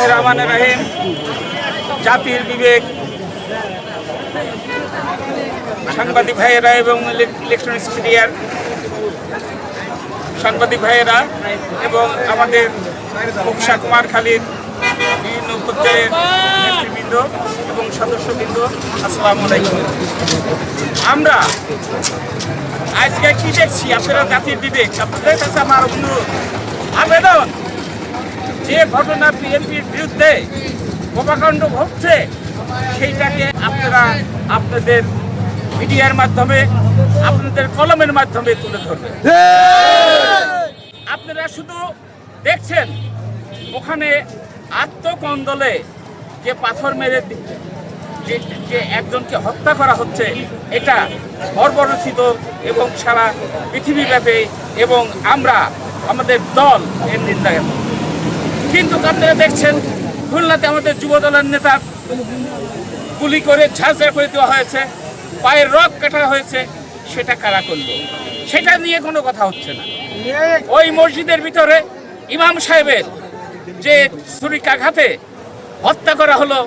বিসমিল্লাহ রহমান রহিম। জাতির বিবেক। সাংবাদিক ভাইয়েরা এবং ইলেকট্রনিক্স মিডিয়ার সাংবাদিক ভাইয়েরা এবং আমাদের মুকসা কুমারখালীর বিভিন্ন পর্যায়ের নেতৃবৃন্দ এবং সদস্যবৃন্দ, আসসালামু আলাইকুম। আমরা আজকে কি দেখছি? আপনারা জাতির বিবেক। আপনাদের কাছে আমার অনুরোধ। আবেদন। যে ঘটনা বিএনপির বিরুদ্ধে বোমাকাণ্ড ঘটছে, সেইটাকে আপনারা আপনাদের মিডিয়ার মাধ্যমে, আপনাদের কলমের মাধ্যমে তুলে ধরবেন আপনারা শুধু দেখছেন, ওখানে আত্মকন্দলে যে পাথর মেরে যে একজনকে হত্যা করা হচ্ছে, এটা বর্বরচিত এবং সারা পৃথিবীব্যাপী এবং আমরা, আমাদের দল এর নিন্দা। কিন্তু আপনারা দেখছেন, খুলনাতে আমাদের যুব দলের নেতা গুলি করে ঝাঁঝরা করে দেওয়া হয়েছে, পায়ের রক কাটা হয়েছে, সেটা কারা করল? সেটা নিয়ে কোনো কথা হচ্ছে না। ওই মসজিদের ভিতরে ইমাম সাহেবের যে ছুরিকাঘাতে হত্যা করা হলো,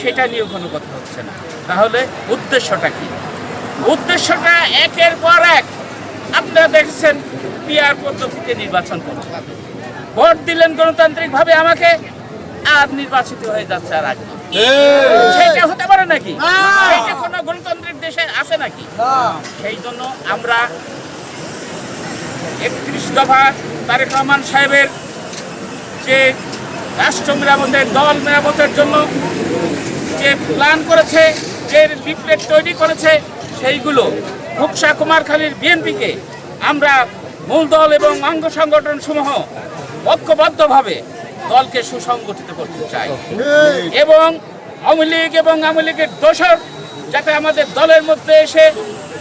সেটা নিয়েও কোনো কথা হচ্ছে না। তাহলে উদ্দেশ্যটা কি? উদ্দেশ্যটা একের পর এক আপনারা দেখছেন পিয়ার পদ্ধতিতে নির্বাচন করছে ভোট দিলেন গণতান্ত্রিকভাবে আমাকে আর নির্বাচিত হয়ে যাচ্ছে আর আগে। সেটা হতে পারে নাকি? সেইটা কোনো গণতান্ত্রিক দেশে আছে নাকি? সেই জন্য আমরা একত্রিশ দফা তারেক রহমান সাহেবের যে রাষ্ট্র মেরামতের দল মেরামতের জন্য যে প্ল্যান করেছে যে লিফলেট তৈরি করেছে সেইগুলো ভুকসা কুমারখালীর বিএনপিকে আমরা মূল দল এবং অঙ্গ সংগঠন সমূহ ঐক্যবদ্ধভাবে দলকে সুসংগঠিত করতে চাই। এবং আওয়ামী লীগ এবং আওয়ামী লীগের দোষর যাতে আমাদের দলের মধ্যে এসে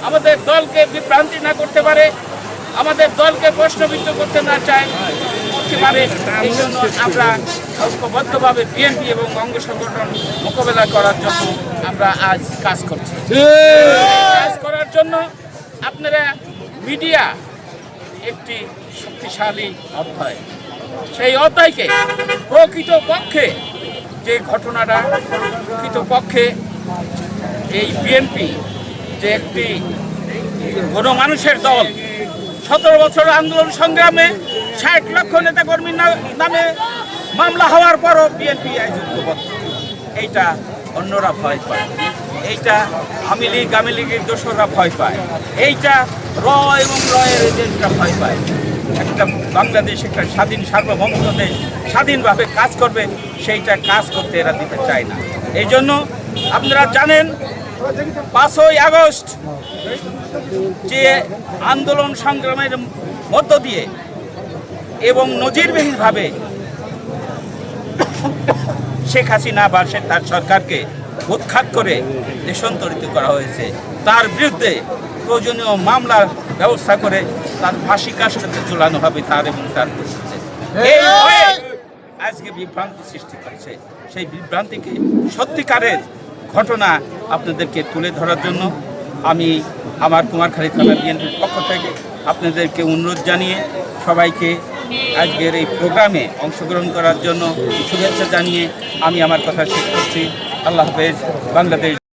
আমাদের দলকে বিভ্রান্তি না করতে পারে, আমাদের দলকে প্রশ্নবিদ্ধ করতে না চায় পারে এই জন্য আমরা ঐক্যবদ্ধভাবে বিএনপি এবং অঙ্গ সংগঠন মোকাবেলা করার জন্য আমরা আজ কাজ করছি। কাজ করার জন্য আপনারা মিডিয়া একটি শক্তিশালী অধ্যায়। সেই অধ্যায়কে প্রকৃত পক্ষে যে ঘটনাটা প্রকৃত পক্ষে এই বিএনপি যে একটি গণমানুষের দল, সতেরো বছর আন্দোলন সংগ্রামে ষাট লক্ষ নেতাকর্মীর না- নামে মামলা হওয়ার পরও বিএনপি আয়োজিতবদ্ধ এইটা অন্যরা ভয় পায়। এইটা আমি লীগ আমি লীগের দোসররা ভয় পায়। এইটা র এবং রয়ের এজেন্টরা ভয় পায়। একটা বাংলাদেশ, একটা স্বাধীন সার্বভৌমত্ব দেশ স্বাধীনভাবে কাজ করবে, সেইটা কাজ করতে এরা দিতে চায় না। এই জন্য আপনারা জানেন, পাঁচই আগস্ট যে আন্দোলন সংগ্রামের মধ্য দিয়ে নজিরবিহীনভাবে শেখ হাসিনা বা সে তার সরকারকে উৎখাত করে দেশান্তরিত করা হয়েছে। তার বিরুদ্ধে প্রয়োজনীয় মামলার ব্যবস্থা করে তার ফাঁসি কাস্টতে ঝুলানো হবে তার এবং তার এই আজকে বিভ্রান্তি সৃষ্টি করেছে। সেই বিভ্রান্তিকে সত্যিকারের ঘটনা আপনাদেরকে তুলে ধরার জন্য আমি আমার কুমারখালী থানা বিএনপির পক্ষ থেকে আপনাদেরকে অনুরোধ জানিয়ে সবাইকে আজকের এই প্রোগ্রামে অংশগ্রহণ করার জন্য শুভেচ্ছা জানিয়ে আমি আমার কথা শেষ করছি। আল্লাহ হাফেজ, বাংলাদেশ